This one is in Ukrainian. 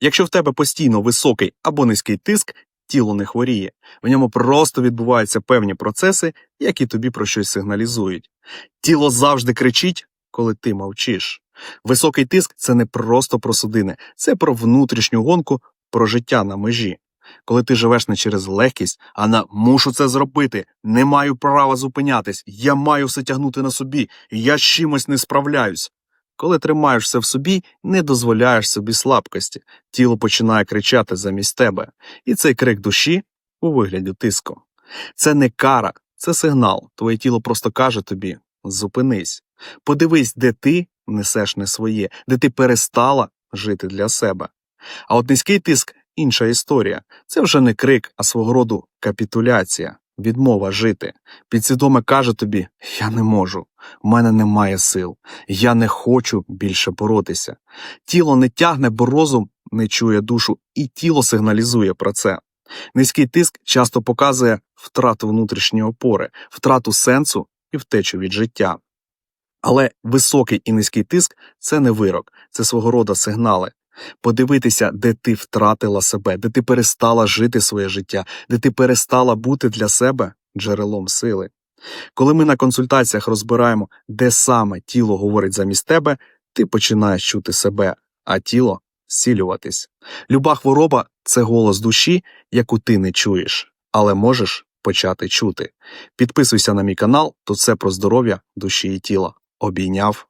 Якщо в тебе постійно високий або низький тиск, тіло не хворіє. В ньому просто відбуваються певні процеси, які тобі про щось сигналізують. Тіло завжди кричить, коли ти мовчиш. Високий тиск це не просто про судини, це про внутрішню гонку, про життя на межі. Коли ти живеш не через легкість, а на мушу це зробити, не маю права зупинятись, я маю все тягнути на собі, я з чимось не справляюсь. Коли тримаєш все в собі, не дозволяєш собі слабкості, тіло починає кричати замість тебе, і цей крик душі у вигляді тиску. Це не кара, це сигнал. Твоє тіло просто каже тобі: зупинись. Подивись, де ти несеш не своє, де ти перестала жити для себе. А от низький тиск інша історія. Це вже не крик, а свого роду капітуляція, відмова жити. Підсвідоме каже тобі: Я не можу, в мене немає сил, я не хочу більше боротися. Тіло не тягне, бо розум не чує душу, і тіло сигналізує про це. Низький тиск часто показує втрату внутрішньої опори, втрату сенсу і втечу від життя. Але високий і низький тиск це не вирок, це свого роду сигнали. Подивитися, де ти втратила себе, де ти перестала жити своє життя, де ти перестала бути для себе джерелом сили. Коли ми на консультаціях розбираємо, де саме тіло говорить замість тебе, ти починаєш чути себе, а тіло зцілюватись. Люба хвороба це голос душі, яку ти не чуєш, але можеш почати чути. Підписуйся на мій канал, тут все про здоров'я душі і тіла. Обійняв